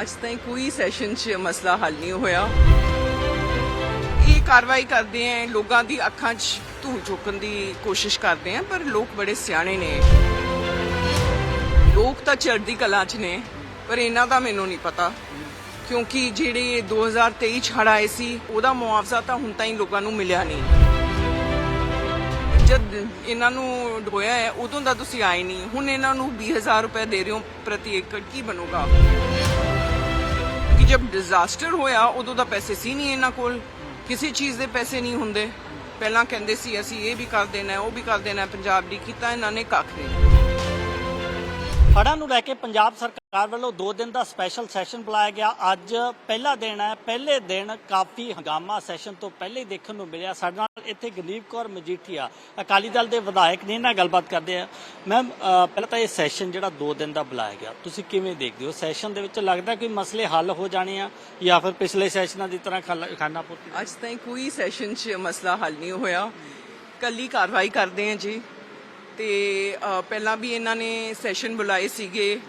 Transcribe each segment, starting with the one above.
ਅੱਜ ਤਾਈਂ ਕੋਈ ਸੈਸ਼ਨ 'ਚ ਮਸਲਾ ਹੱਲ ਨਹੀਂ ਹੋਇਆ। ਇਹ ਕਾਰਵਾਈ ਕਰਦੇ ਆ ਲੋਕਾਂ ਦੀ ਅੱਖਾਂ 'ਚ ਧੂੰ ਚੁੱਕਣ ਦੀ ਕੋਸ਼ਿਸ਼ ਕਰਦੇ ਆ, ਪਰ ਲੋਕ ਬੜੇ ਸਿਆਣੇ ਨੇ। ਲੋਕ ਤਾਂ ਚੜ੍ਹਦੀ ਕਲਾ 'ਚ ਨੇ, ਪਰ ਇਹਨਾਂ ਦਾ ਮੈਨੂੰ ਨਹੀਂ ਪਤਾ। ਕਿਉਂਕਿ ਜਿਹੜੇ 2023 'ਚ ਹੜ੍ਹ ਆਏ ਸੀ, ਉਹਦਾ ਮੁਆਵਜ਼ਾ ਤਾਂ ਹੁਣ ਤਾਈਂ ਲੋਕਾਂ ਨੂੰ ਮਿਲਿਆ ਨਹੀਂ। ਜਦ ਇਹਨਾਂ ਨੂੰ ਢੋਇਆ ਹੈ, ਉਦੋਂ ਦਾ ਤੁਸੀਂ ਆਏ ਨਹੀਂ। ਹੁਣ ਇਹਨਾਂ ਨੂੰ 20000 ਰੁਪਏ ਦੇ ਰਹੇ ਹੋ ਪ੍ਰਤੀ ਏਕੜ, ਕੀ ਬਣੂਗਾ? ਜਦ ਡਿਜ਼ਾਸਟਰ ਹੋਇਆ, ਉਦੋਂ ਦਾ ਪੈਸੇ ਸੀ ਨਹੀਂ ਇਹਨਾਂ ਕੋਲ। ਕਿਸੇ ਚੀਜ਼ ਦੇ ਪੈਸੇ ਨਹੀਂ ਹੁੰਦੇ। ਪਹਿਲਾਂ ਕਹਿੰਦੇ ਸੀ, ਅਸੀਂ ਇਹ ਵੀ ਕਰ ਦੇਣਾ, ਉਹ ਵੀ ਕਰ ਦੇਣਾ, ਪੰਜਾਬ ਦੀ ਕੀਤਾ, ਇਹਨਾਂ ਨੇ ਕੱਖ ਨਹੀਂ। ਹੜ੍ਹਾਂ ਨੂੰ ਲੈ ਕੇ ਪੰਜਾਬ ਸਰਕਾਰ ਵੱਲੋਂ 2 ਦਿਨ ਦਾ ਸਪੈਸ਼ਲ ਸੈਸ਼ਨ ਬੁਲਾਇਆ ਗਿਆ। ਅੱਜ ਪਹਿਲਾ ਦਿਨ ਹੈ, ਪਹਿਲੇ ਦਿਨ ਕਾਫੀ ਹੰਗਾਮਾ ਸੈਸ਼ਨ ਤੋਂ ਪਹਿਲੇ ਦੇਖਣ ਨੂੰ ਮਿਲਿਆ। ਸਾਡੇ ਨਾਲ ਇੱਥੇ ਗਨੀਵ ਕੌਰ ਮਜੀਠੀਆ, ਅਕਾਲੀ ਦਲ ਦੇ ਵਿਧਾਇਕ ਨੇ ਨਾਲ ਗੱਲਬਾਤ ਕਰਦੇ ਆ। ਮੈਮ ਪਹਿਲਾਂ ਤਾਂ ਇਹ ਸੈਸ਼ਨ ਜਿਹੜਾ 2 ਦਿਨ ਦਾ ਬੁਲਾਇਆ ਗਿਆ, ਤੁਸੀਂ ਕਿਵੇਂ ਦੇਖਦੇ ਹੋ? ਸੈਸ਼ਨ ਦੇ ਵਿੱਚ ਲੱਗਦਾ ਕੋਈ ਮਸਲੇ ਹੱਲ ਹੋ ਜਾਣੇ ਆ ਜਾਂ ਫਿਰ ਪਿਛਲੇ ਸੈਸ਼ਨਾਂ ਦੀ ਤਰ੍ਹਾਂ ਖਾਲਾ- ਅੱਜ ਤਾਈਂ ਕੋਈ ਸੈਸ਼ਨ 'ਚ ਮਸਲਾ ਹੱਲ ਨਹੀਂ ਹੋਇਆ। ਕੱਲੀ ਕਾਰਵਾਈ ਕਰਦੇ ਆ ਜੀ। ਤੇ ਪਹਿਲਾਂ ਵੀ ਇਹਨਾਂ ਨੇ ਸੈਸ਼ਨ ਬੁਲਾਏ ਸੀਗੇ।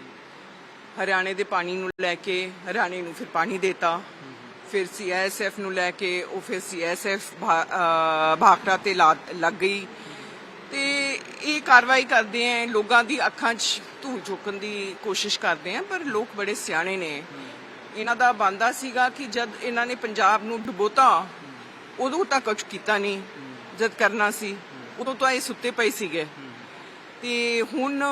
ਹਰਿਆਣੇ ਦੇ ਪਾਣੀ ਨੂੰ ਲੈ ਕੇ ਹਰਿਆਣੇ ਨੂੰ ਫਿਰ ਪਾਣੀ ਦੇਤਾ। ਫਿਰ ਸੀਐਸਐਫ ਨੂੰ ਲੈ ਕੇ ਉਹ ਫਿਰ ਸੀਐਸਐਫ ਭਾਖੜਾ ਤੇ ਲੱਗ ਗਈ। ਤੇ ਇਹ ਕਾਰਵਾਈ ਕਰਦੇ ਆ ਲੋਕਾਂ ਦੀ ਅੱਖਾਂ 'ਚ ਧੂੰ ਚੁੱਕਣ ਦੀ ਕੋਸ਼ਿਸ਼ ਕਰਦੇ ਆ ਪਰ ਲੋਕ ਬੜੇ ਸਿਆਣੇ ਨੇ। ਇਹਨਾਂ ਦਾ ਬੰਦਾ ਸੀਗਾ ਕਿ ਜਦ ਇਹਨਾਂ ਨੇ ਪੰਜਾਬ ਨੂੰ ਡੁਬੋਤਾ, ਉਦੋਂ ਤਾਂ ਕੁਝ ਕੀਤਾ ਨਹੀਂ, ਜਦ ਕਰਨਾ ਸੀ, ਉਦੋਂ ਤਾਂ ਇਹ ਸੁੱਤੇ ਪਏ ਸੀਗੇ। ਤੇ ਹੁਣ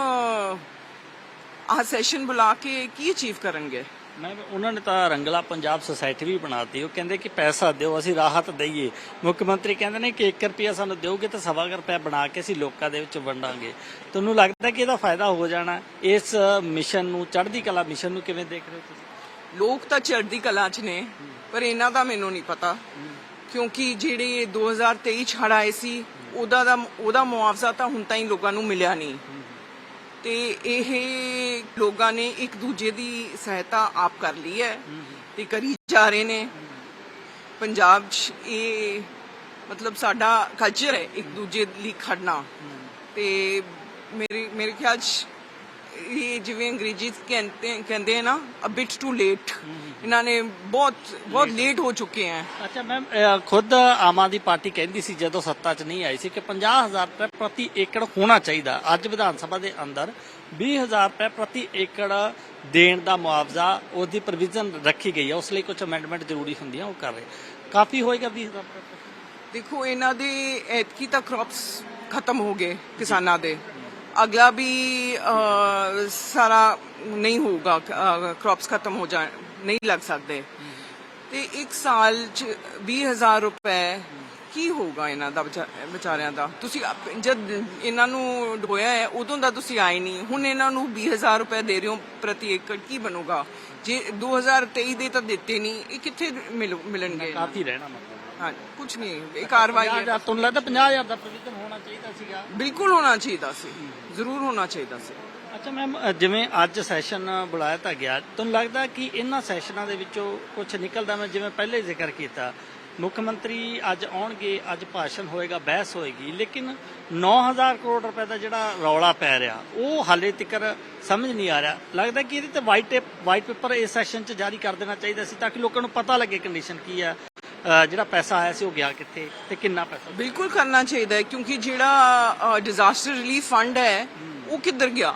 ਆਹ ਸੈਸ਼ਨ ਬੁਲਾ ਕੇ ਕੀ ਅਚੀਵ ਕਰਨਗੇ? ਮੈਂ ਉਹਨਾਂ ਨੇ ਤਾਂ ਰੰਗਲਾ ਪੰਜਾਬ ਸੁਸਾਇਟੀ ਵੀ ਬਣਾਤੀ ਉਹ ਕਹਿੰਦੇ ਕਿ ਪੈਸਾ ਦਿਓ ਅਸੀਂ ਰਾਹਤ ਦਈਏ। ਮੁੱਖ ਮੰਤਰੀ ਕਹਿੰਦੇ ਨੇ ਕਿ 1 ਰੁਪਿਆ ਸਾਨੂੰ ਦਿਓਗੇ ਤਾਂ ਸਵਾ ਕੁ ਰੁਪਇਆ ਬਣਾ ਕੇ ਅਸੀਂ ਲੋਕਾਂ ਦੇ ਵਿੱਚ ਵੰਡਾਂਗੇ। ਤੁਹਾਨੂੰ ਲੱਗਦਾ ਕਿ ਇਹਦਾ ਫਾਇਦਾ ਹੋ ਜਾਣਾ? ਇਸ ਮਿਸ਼ਨ ਨੂੰ ਚੜ੍ਹਦੀ ਕਲਾ ਮਿਸ਼ਨ ਨੂੰ ਕਿਵੇਂ ਦੇਖ ਰਹੇ ਹੋ ਤੁਸੀਂ? ਲੋਕ ਤਾਂ ਚੜ੍ਹਦੀ ਕਲਾ 'ਚ ਨੇ ਪਰ ਇਹਨਾਂ ਦਾ ਮੈਨੂੰ ਨਹੀਂ ਪਤਾ। ਕਿਉਂਕਿ ਜਿਹੜੇ 2023 'ਚ ਹੜ੍ਹ ਆਏ ਸੀ ਉਹਦਾ ਦਾ ਉਹਦਾ ਮੁਆਵਜ਼ਾ ਤਾਂ ਹੁਣ ਤਾਈਂ ਲੋਕਾਂ ਨੂੰ ਮਿਲਿਆ ਨਹੀਂ। ਤੇ ਇਹ ਲੋਕਾਂ ਨੇ ਇੱਕ ਦੂਜੇ ਦੀ ਸਹਾਇਤਾ ਆਪ ਕਰ ਲਈ ਹੈ ਤੇ ਕਰੀ ਜਾ ਰਹੇ ਨੇ। ਪੰਜਾਬ 'ਚ ਇਹ ਮਤਲਬ ਸਾਡਾ ਕਲਚਰ ਹੈ ਇੱਕ ਦੂਜੇ ਲਈ ਖੜਨਾ। ਤੇ ਮੇਰੇ ਮੇਰੇ ਖਿਆਲ 'ਚ ਇਹ ਜਿਵੇਂ ਅੰਗਰੇਜ਼ੀ ਕਹਿੰਦੇ ਕਹਿੰਦੇ ਆ ਨਾ ਅ ਬਿਟ ਟੂ ਲੇਟ ਇਹਨਾਂ ਨੇ ਬਹੁਤ ਬਹੁਤ ਲੇਟ ਹੋ ਚੁੱਕੇ ਹੈ ਅੱਛਾ ਮੈਮ ਖੁਦ ਆਮ ਆਦਮੀ ਪਾਰਟੀ ਕਹਿੰਦੀ ਸੀ ਜਦੋਂ ਸੱਤਾ 'ਚ ਨਹੀਂ ਆਈ ਸੀ ਕਿ 50000 ਰੁਪਏ ਪ੍ਰਤੀ ਏਕੜ ਹੋਣਾ ਚਾਹੀਦਾ। ਅੱਜ ਵਿਧਾਨ ਸਭਾ ਦੇ ਅੰਦਰ 20000 ਰੁਪਏ ਪ੍ਰਤੀ ਏਕੜ ਦੇਣ ਦਾ ਮੁਆਵਜ਼ਾ ਉਸ ਦੀ ਪ੍ਰੋਵੀਜ਼ਨ ਰੱਖੀ ਗਈ ਹੈ ਉਸ ਲਈ ਕੁਝ ਅਮੈਂਡਮੈਂਟ ਜ਼ਰੂਰੀ ਹੁੰਦੀਆਂ ਉਹ ਕਰ ਰਹੇ। ਕਾਫੀ ਹੋਏਗਾ 20000 ਰੁਪਏ ਦੇਖੋ ਇਹਨਾਂ ਦੇ ਐਤਕੀ ਤਾਂ ਕ੍ਰੌਪਸ ਖਤਮ ਹੋ ਗਏ ਕਿਸਾਨਾਂ ਦੇ। ਅਗਲਾ ਵੀ ਸਾਰਾ ਨਹੀਂ ਹੋਊਗਾ ਕ੍ਰੌਪਸ ਖਤਮ ਹੋ ਜਾਣ ਨਹੀਂ ਲੱਗ ਸਕਦੇ। ਤੇ ਇੱਕ ਸਾਲ ਚ 20000 ਰੁਪਏ ਕੀ ਹੋਊਗਾ ਇਹਨਾਂ ਦਾ ਵਿਚਾ- ਵਿਚਾਰਿਆਂ ਦਾ? ਤੁਸੀਂ ਜਦ ਇਹਨਾਂ ਨੂੰ ਢੋਇਆ ਹੈ ਉਦੋਂ ਦਾ ਤੁਸੀਂ ਆਏ ਨਹੀਂ। ਹੁਣ ਇਹਨਾਂ ਨੂੰ 20000 ਰੁਪਏ ਦੇ ਰਹੇ ਹੋ ਪ੍ਰਤੀ ਏਕੜ ਕੀ ਬਣੂਗਾ? ਜੇ 2023 ਦੇ ਤਾਂ ਦਿੱਤੇ ਨਹੀਂ ਇਹ ਕਿੱਥੇ ਮਿਲੂ- ਮਿਲਣਗੇ? ਕਾਫੀ ਰਹਿਣਾ ਮਤਲਬ। ਹਾਂ ਕੁਝ ਨਹੀਂ ਇਹ ਕਾਰਵਾਈ ਹੈ 50000 ਤੁਹਾਨੂੰ ਲੱਗਦਾ 50000 ਦਾ ਪ੍ਰੋਵੀਜ਼ਨ ਹੋਣਾ ਚਾਹੀਦਾ ਸੀਗਾ? ਬਿਲਕੁਲ ਹੋਣਾ ਚਾਹੀਦਾ ਸੀ। ਜ਼ਰੂਰ ਹੋਣਾ ਚਾਹੀਦਾ ਸੀ। ਅੱਛਾ ਮੈਮ ਜਿਵੇਂ ਅੱਜ ਸੈਸ਼ਨ ਬੁਲਾਇਆ ਤਾਂ ਗਿਆ ਤੁਹਾਨੂੰ ਲੱਗਦਾ ਕਿ ਇਹਨਾਂ ਸੈਸ਼ਨਾਂ ਦੇ ਵਿੱਚੋਂ ਕੁਝ ਨਿਕਲਦਾ? ਮੈਂ ਜਿਵੇਂ ਪਹਿਲੇ ਜ਼ਿਕਰ ਕੀਤਾ ਮੁੱਖ ਮੰਤਰੀ ਅੱਜ ਆਉਣਗੇ ਅੱਜ ਭਾਸ਼ਣ ਹੋਏਗਾ ਬਹਿਸ ਹੋਏਗੀ ਲੇਕਿਨ 9000 ਕਰੋੜ ਰੁਪਏ ਦਾ ਜਿਹੜਾ ਰੌਲਾ ਪੈ ਰਿਹਾ ਉਹ ਹਾਲੇ ਤੱਕ ਸਮਝ ਨਹੀਂ ਆ ਰਿਹਾ। ਲੱਗਦਾ ਕਿ ਇਹਦੇ ਤੇ ਵਾਈਟ ਵਾਈਟ ਪੇਪਰ ਇਸ ਸੈਸ਼ਨ 'ਚ ਜਾਰੀ ਕਰ ਦੇਣਾ ਚਾਹੀਦਾ ਸੀ ਤਾਂ ਕਿ ਲੋਕਾਂ ਨੂੰ ਪਤਾ ਲੱਗੇ ਕੰਡੀਸ਼ਨ ਕੀ ਹੈ ਜਿਹੜਾ ਪੈਸਾ ਆਇਆ ਸੀ ਉਹ ਗਿਆ ਕਿੱਥੇ ਤੇ ਕਿੰਨਾ ਪੈਸਾ ਬਿਲਕੁਲ ਕਰਨਾ ਚਾਹੀਦਾ ਹੈ ਕਿਉਂਕਿ ਜਿਹੜਾ ਡਿਜ਼ਾਸਟਰ ਰਿਲੀਫ ਫੰਡ ਹੈ। ਉਹ ਕਿੱਧਰ ਗਿਆ?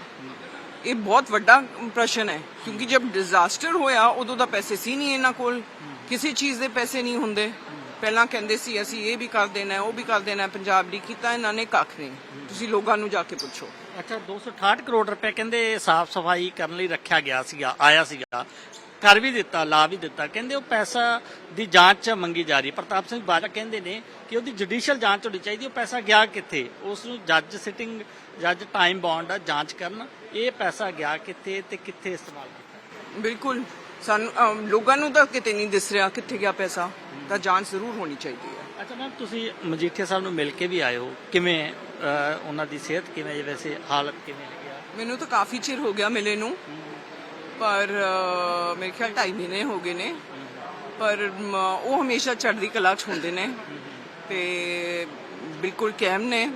ਇਹ ਬਹੁਤ ਵੱਡਾ ਪ੍ਰਸ਼ਨ ਹੈ, ਕਿਉਂਕਿ ਜਦ ਡਿਜ਼ਾਸਟਰ ਹੋਇਆ, ਉਦੋਂ ਦਾ ਪੈਸੇ ਸੀ ਨਹੀਂ ਇਹਨਾਂ ਕੋਲ। ਕਿਸੇ ਚੀਜ਼ ਦੇ ਪੈਸੇ ਨਹੀਂ ਹੁੰਦੇ। ਪਹਿਲਾਂ ਕਹਿੰਦੇ ਸੀ, ਅਸੀਂ ਇਹ ਵੀ ਕਰ ਦੇਣਾ, ਉਹ ਵੀ ਕਰ ਦੇਣਾ, ਪੰਜਾਬ ਲਈ ਕੀਤਾ, ਇਹਨਾਂ ਨੇ ਕੱਖ ਨਹੀਂ। ਤੁਸੀਂ ਲੋਕਾਂ ਨੂੰ ਜਾ ਕੇ ਪੁੱਛੋ। ਅੱਛਾ 268 ਕਰੋੜ ਰੁਪਏ ਕਹਿੰਦੇ ਸਾਫ਼ ਸਫ਼ਾਈ ਕਰਨ ਲਈ ਰੱਖਿਆ ਗਿਆ ਸੀਗਾ, ਆਇਆ ਸੀਗਾ। ਕਰ ਵੀ ਦਿੱਤਾ ਲਾ ਵੀ ਦਿੱਤਾ। ਕਹਿੰਦੇ ਉਹ ਪੈਸਾ ਦੀ ਜਾਂਚ ਮੰਗੀ ਜਾ ਰਹੀ। ਪ੍ਰਤਾਪ ਸਿੰਘ ਬਾਜਵਾ ਕਹਿੰਦੇ ਨੇ ਕਿ ਉਹਦੀ ਜੁਡੀਸ਼ੀਅਲ ਜਾਂਚ ਹੋਣੀ ਚਾਹੀਦੀ ਉਹ ਪੈਸਾ ਗਿਆ ਕਿੱਥੇ? ਉਸ ਨੂੰ ਜੱਜ ਸਿਟਿੰਗ ਜੱਜ ਟਾਈਮ ਬੌਂਡ ਆ ਜਾਂਚ ਕਰਨ। ਇਹ ਪੈਸਾ ਗਿਆ ਕਿੱਥੇ ਤੇ ਕਿੱਥੇ ਇਸਤੇਮਾਲ ਕੀਤਾ? ਬਿਲਕੁਲ। ਸਾਨੂੰ ਲੋਕਾਂ ਨੂੰ ਤਾਂ ਕਿਤੇ ਨਹੀਂ ਦਿਸ ਰਿਹਾ ਕਿੱਥੇ ਗਿਆ ਪੈਸਾ। ਤਾਂ ਜਾਂਚ ਜ਼ਰੂਰ ਹੋਣੀ ਚਾਹੀਦੀ ਹੈ। ਅੱਛਾ ਮੈਮ ਤੁਸੀਂ ਮਜੀਠੀਆ ਸਾਹਿਬ ਨੂੰ ਮਿਲ ਕੇ ਵੀ ਆਏ ਹੋ। ਕਿਵੇਂ ਉਹਨਾਂ ਦੀ ਸਿਹਤ ਕਿਵੇਂ ਹੈ? ਵੈਸੇ ਹਾਲਤ ਕਿਵੇਂ ਲੱਗਿਆ ਮੈਨੂੰ ਤਾਂ ਕਾਫੀ ਚਿਰ ਹੋ ਗਿਆ ਮਿਲੇ ਨੂੰ। ਪਰ ਮੇਰੇ ਖਿਆਲ 2.5 ਮਹੀਨੇ ਹੋ ਗਏ ਨੇ। ਪਰ ਮ, ਉਹ ਹਮੇਸ਼ਾ ਚੜ੍ਹਦੀ ਕਲਾ ਚ ਹੁੰਦੇ ਨੇ। ਤੇ ਬਿਲਕੁਲ ਕਾਇਮ ਨੇ।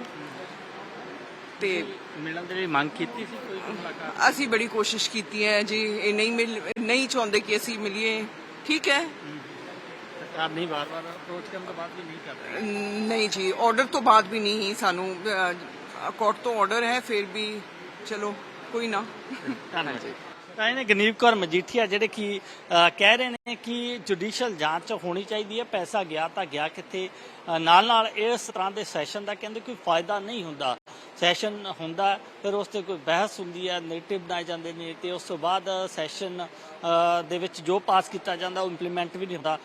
ਤੇ ਮਿਲਣ ਦੇ ਲਈ ਮੰਗ ਕੀਤੀ ਸੀ ਕੋਈ ਮੁਲਾਕਾਤ? ਅਸੀਂ ਬੜੀ ਕੋਸ਼ਿਸ਼ ਕੀਤੀ ਹੈ ਜੀ। ਇਹ ਨਹੀਂ ਮਿਲ ਨਹੀਂ ਚਾਹੁੰਦੇ ਕਿ ਅਸੀਂ ਮਿਲੀਏ। ਠੀਕ ਹੈ। ਸਰਕਾਰ ਨਹੀਂ ਵਾਰ-ਵਾਰ ਅਪਰੋਚ ਕਰਨ ਤੋਂ ਬਾਅਦ ਵੀ ਨਹੀਂ ਕਰ ਰਹੀ। ਨਹੀਂ ਜੀ। ਆਰਡਰ ਤੋਂ ਬਾਅਦ ਵੀ ਨਹੀਂ ਸਾਨੂੰ ਕੋਰਟ ਤੋਂ ਆਰਡਰ ਹੈ ਫਿਰ ਵੀ ਚਲੋ ਕੋਈ ਨਾ। ਧੰਨਵਾਦ। ਤਾਂ ਇਹਨੇ ਗਨੀਵ ਕੌਰ ਮਜੀਠੀਆ ਜਿਹੜੇ ਕਿ ਕਹਿ ਰਹੇ ਨੇ ਕਿ ਜੁਡੀਸ਼ੀਅਲ ਜਾਂਚ ਹੋਣੀ ਚਾਹੀਦੀ ਹੈ, ਪੈਸਾ ਗਿਆ ਤਾਂ ਗਿਆ ਕਿੱਥੇ? ਨਾਲ ਨਾਲ ਇਸ ਤਰ੍ਹਾਂ ਦੇ ਸੈਸ਼ਨ ਦਾ ਕਹਿੰਦੇ ਕੋਈ ਫਾਇਦਾ ਨਹੀਂ ਹੁੰਦਾ। ਸੈਸ਼ਨ ਹੁੰਦਾ, ਫਿਰ ਉਸ ਤੇ ਕੋਈ ਬਹਿਸ ਹੁੰਦੀ ਹੈ ਨੈਗੇਟਿਵ ਬਣਾਏ ਜਾਂਦੇ ਨੇ ਤੇ ਉਸ ਤੋਂ ਬਾਅਦ ਸੈਸ਼ਨ ਦੇ ਵਿੱਚ ਜੋ ਪਾਸ ਕੀਤਾ ਜਾਂਦਾ ਉਹ ਇੰਪਲੀਮੈਂਟ ਵੀ ਨਹੀਂ ਹੁੰਦਾ।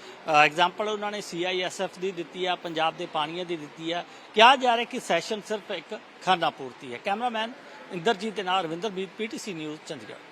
ਐਗਜ਼ਾਮਪਲ ਉਹਨਾਂ ਨੇ ਸੀਆਈਐਸਐਫ ਦੀ ਦਿੱਤੀ ਆ ਪੰਜਾਬ ਦੇ ਪਾਣੀਆਂ ਦੀ ਦਿੱਤੀ ਆ ਕਿਹਾ ਜਾ ਰਿਹਾ ਕਿ ਸੈਸ਼ਨ ਸਿਰਫ ਇੱਕ ਖਾਨਾ ਪੂਰਤੀ ਹੈ। ਕੈਮਰਾਮੈਨ ਇੰਦਰਜੀਤ ਦੇ ਨਾਲ ਰਵਿੰਦਰ ਰਵਿੰਦਰਜੀਤ ਪੀਟੀਸੀ ਨਿਊਜ਼, ਚੰਡੀਗੜ੍ਹ।